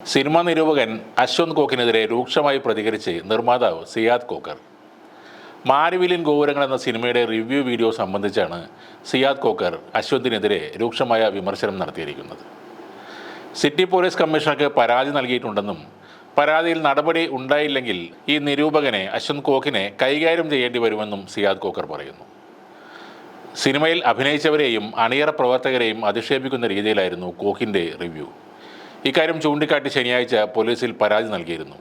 Cinema നിരൂപകൻ അശ്വന്ത് കോക്കിനെതിരെ രൂക്ഷമായി പ്രതികരിച്ച് നിർമ്മാതാവ് സിയാദ് കോക്കർ. മാരുവിലിൻ ഗോപുരങ്ങൾ എന്ന സിനിമയുടെ റിവ്യൂ വീഡിയോ സംബന്ധിച്ചാണ് സിയാദ് കോക്കർ അശ്വന്തിനെതിരെ രൂക്ഷമായ വിമർശനം നടത്തിയിരിക്കുന്നത്. സിറ്റി പോലീസ് കമ്മീഷണർക്ക് പരാതി നൽകിയിട്ടുണ്ടെന്നും പരാതിയിൽ നടപടി ഉണ്ടായില്ലെങ്കിൽ ഈ നിരൂപകനെ അശ്വന്ത് കോക്കിനെ കൈകാര്യം ചെയ്യേണ്ടി വരുമെന്നും സിയാദ് കോക്കർ പറയുന്നു. സിനിമയിൽ അഭിനയിച്ചവരെയും അണിയറ പ്രവർത്തകരെയും അധിക്ഷേപിക്കുന്ന രീതിയിലായിരുന്നു കോക്കിന്റെ റിവ്യൂ. ഇക്കാര്യം ചൂണ്ടിക്കാട്ടി ശനിയാഴ്ച പോലീസിൽ പരാതി നൽകിയിരുന്നു.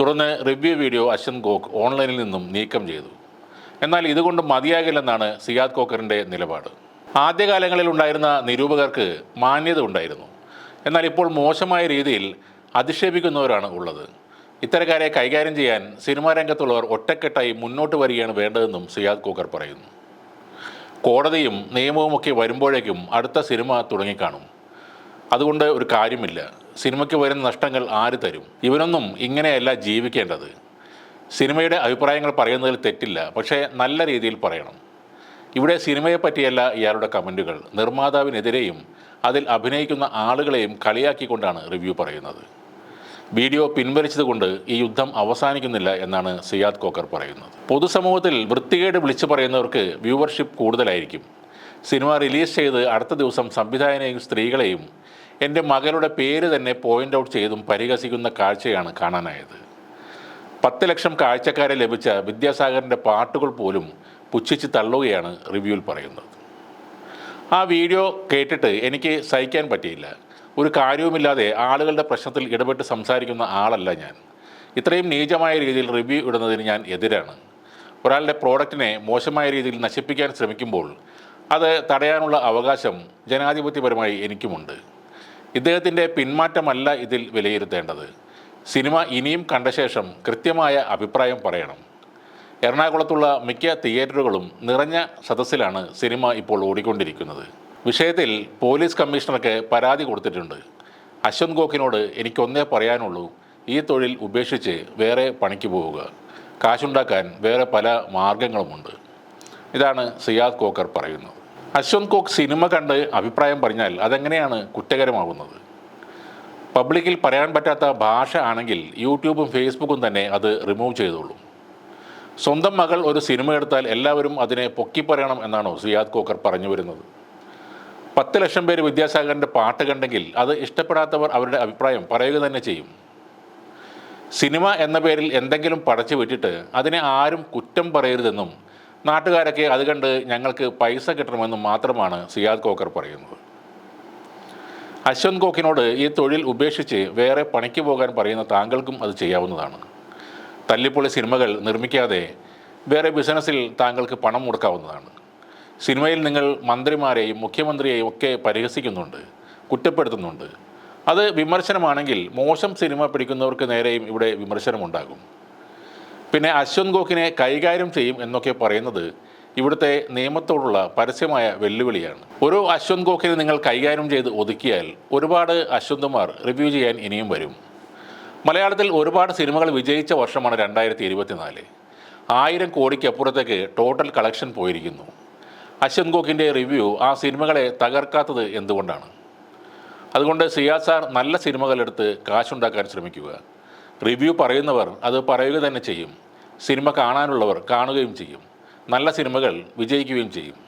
തുടർന്ന് റിവ്യൂ വീഡിയോ അശ്വന്ത് ഗോക്ക് ഓൺലൈനിൽ നിന്നും നീക്കം ചെയ്തു. എന്നാൽ ഇതുകൊണ്ട് മതിയാകില്ലെന്നാണ് സിയാദ് കോക്കറിന്റെ നിലപാട്. ആദ്യകാലങ്ങളിൽ ഉണ്ടായിരുന്ന നിരൂപകർക്ക് മാന്യത ഉണ്ടായിരുന്നു. എന്നാൽ ഇപ്പോൾ മോശമായ രീതിയിൽ അധിക്ഷേപിക്കുന്നവരാണ് ഉള്ളത്. ഇത്തരക്കാരെ കൈകാര്യം ചെയ്യാൻ സിനിമാ രംഗത്തുള്ളവർ ഒറ്റക്കെട്ടായി മുന്നോട്ട് വരികയാണ് വേണ്ടതെന്നും സിയാദ് കോക്കർ പറയുന്നു. കോടതിയും നിയമവുമൊക്കെ വരുമ്പോഴേക്കും അടുത്ത സിനിമ തുടങ്ങിക്കാണും. അതുകൊണ്ട് ഒരു കാര്യമില്ല. സിനിമയ്ക്ക് വരുന്ന നഷ്ടങ്ങൾ ആര് തരും? ഇവനൊന്നും ഇങ്ങനെയല്ല ജീവിക്കേണ്ടത്. സിനിമയുടെ അഭിപ്രായങ്ങൾ പറയുന്നതിൽ തെറ്റില്ല. പക്ഷേ നല്ല രീതിയിൽ പറയണം. ഇവിടെ സിനിമയെ പറ്റിയല്ല ഇയാളുടെ കമന്റുകൾ. നിർമ്മാതാവിനെതിരെയും അതിൽ അഭിനയിക്കുന്ന ആളുകളെയും കളിയാക്കിക്കൊണ്ടാണ് റിവ്യൂ പറയുന്നത്. വീഡിയോ പിൻവലിച്ചതുകൊണ്ട് ഈ യുദ്ധം അവസാനിക്കുന്നില്ല എന്നാണ് സിയാദ് കോക്കർ പറയുന്നത്. പൊതുസമൂഹത്തിൽ വൃത്തികേട് വിളിച്ചു പറയുന്നവർക്ക് വ്യൂവർഷിപ്പ് കൂടുതലായിരിക്കും. സിനിമ റിലീസ് ചെയ്ത് അടുത്ത ദിവസം സംവിധായകനെയും സ്ത്രീകളെയും എന്റെ മകളുടെ പേര് തന്നെ പോയിന്റ് ഔട്ട് ചെയ്തും പരിഹസിക്കുന്ന കാഴ്ചയാണ് കാണാനായത്. പത്ത് ലക്ഷം കാഴ്ചക്കാരെ ലഭിച്ച വിദ്യാസാഗറിന്റെ പാട്ടുകൾ പോലും പുച്ഛിച്ച് തള്ളുകയാണ് റിവ്യൂവിൽ പറയുന്നത്. ആ വീഡിയോ കേട്ടിട്ട് എനിക്ക് സഹിക്കാൻ പറ്റിയില്ല. ഒരു കാര്യവുമില്ലാതെ ആളുകളുടെ പ്രശ്നത്തിൽ ഇടപെട്ട് സംസാരിക്കുന്ന ആളല്ല ഞാൻ. ഇത്രയും നീചമായ രീതിയിൽ റിവ്യൂ ഇടുന്നതിന് ഞാൻ എതിരാണ്. ഒരാളുടെ പ്രോഡക്റ്റിനെ മോശമായ രീതിയിൽ നശിപ്പിക്കാൻ ശ്രമിക്കുമ്പോൾ അത് തടയാനുള്ള അവകാശം ജനാധിപത്യപരമായി എനിക്കുമുണ്ട്. ഇദ്ദേഹത്തിന്റെ പിന്മാറ്റമല്ല ഇതിൽ വിലയിരുത്തേണ്ടത്. സിനിമ ഇനിയും കണ്ട ശേഷം കൃത്യമായ അഭിപ്രായം പറയണം. എറണാകുളത്തുള്ള മിക്ക തിയേറ്ററുകളും നിറഞ്ഞ സദസ്സിലാണ് സിനിമ ഇപ്പോൾ ഓടിക്കൊണ്ടിരിക്കുന്നത്. വിഷയത്തിൽ പോലീസ് കമ്മീഷണർക്ക് പരാതി കൊടുത്തിട്ടുണ്ട്. അശ്വന്ത് ഗോക്കിനോട് എനിക്കൊന്നേ പറയാനുള്ളൂ ഈ തൊഴിൽ ഉപേക്ഷിച്ച് വേറെ പണിക്ക് പോവുക. കാശുണ്ടാക്കാൻ വേറെ പല മാർഗങ്ങളുമുണ്ട്. ഇതാണ് സിയാദ് കോക്കർ പറയുന്നത്. അശ്വന്ത് കോക്ക് സിനിമ കണ്ട് അഭിപ്രായം പറഞ്ഞാൽ അതെങ്ങനെയാണ് കുറ്റകരമാകുന്നത് പബ്ലിക്കിൽ പറയാൻ പറ്റാത്ത ഭാഷ ആണെങ്കിൽ യൂട്യൂബും ഫേസ്ബുക്കും തന്നെ അത് റിമൂവ് ചെയ്തോളും. സ്വന്തം മകൾ ഒരു സിനിമ എടുത്താൽ എല്ലാവരും അതിനെ പൊക്കി പറയണം എന്നാണോ സിയാദ് കോക്കർ പറഞ്ഞു വരുന്നത്? പത്ത് ലക്ഷം പേര് വിദ്യാസാഗറിന്റെ പാട്ട് കണ്ടെങ്കിൽ അത് ഇഷ്ടപ്പെടാത്തവർ അവരുടെ അഭിപ്രായം പറയുക തന്നെ ചെയ്യും. സിനിമ എന്ന പേരിൽ എന്തെങ്കിലും പടച്ചു വിട്ടിട്ട് അതിനെ ആരും കുറ്റം പറയരുതെന്നും നാട്ടുകാരൊക്കെ അത് കണ്ട് ഞങ്ങൾക്ക് പൈസ കിട്ടണമെന്ന് മാത്രമാണ് സിയാദ് കോക്കർ പറയുന്നത്. അശ്വന്ത് കോക്കിനോട് ഈ തൊഴിൽ ഉപേക്ഷിച്ച് വേറെ പണിക്ക് പോകാൻ പറയുന്ന താങ്കൾക്കും അത് ചെയ്യാവുന്നതാണ്. തല്ലിപ്പൊളി സിനിമകൾ നിർമ്മിക്കാതെ വേറെ ബിസിനസ്സിൽ താങ്കൾക്ക് പണം മുടക്കാവുന്നതാണ്. സിനിമയിൽ നിങ്ങൾ മന്ത്രിമാരെയും മുഖ്യമന്ത്രിയെയും ഒക്കെ പരിഹസിക്കുന്നുണ്ട് കുറ്റപ്പെടുത്തുന്നുണ്ട്. അത് വിമർശനമാണെങ്കിൽ മോശം സിനിമ പിടിക്കുന്നവർക്ക് നേരെയും ഇവിടെ വിമർശനമുണ്ടാകും. പിന്നെ അശ്വന്ത് ഗോഖിനെ കൈകാര്യം ചെയ്യും എന്നൊക്കെ പറയുന്നത് ഇവിടുത്തെ നിയമത്തോടുള്ള പരസ്യമായ വെല്ലുവിളിയാണ്. ഒരു അശ്വന്ത് ഗോഖിനെ നിങ്ങൾ കൈകാര്യം ചെയ്ത് ഒതുക്കിയാൽ ഒരുപാട് അശ്വന്തുമാർ റിവ്യൂ ചെയ്യാൻ ഇനിയും വരും. മലയാളത്തിൽ ഒരുപാട് സിനിമകൾ വിജയിച്ച വർഷമാണ് രണ്ടായിരത്തി ഇരുപത്തിനാല് ആയിരം കോടിക്കപ്പുറത്തേക്ക് ടോട്ടൽ കളക്ഷൻ പോയിരിക്കുന്നു. അശ്വന്ത് ഗോഖിന്റെ റിവ്യൂ ആ സിനിമകളെ തകർക്കാത്തത് എന്തുകൊണ്ടാണ്? അതുകൊണ്ട് സിയാ സാർ നല്ല സിനിമകളെടുത്ത് കാശുണ്ടാക്കാൻ ശ്രമിക്കുക. റിവ്യൂ പറയുന്നവർ അത് പറയുക തന്നെ ചെയ്യും. സിനിമ കാണാനുള്ളവർ കാണുകയും ചെയ്യും. നല്ല സിനിമകൾ വിജയിക്കുകയും ചെയ്യും.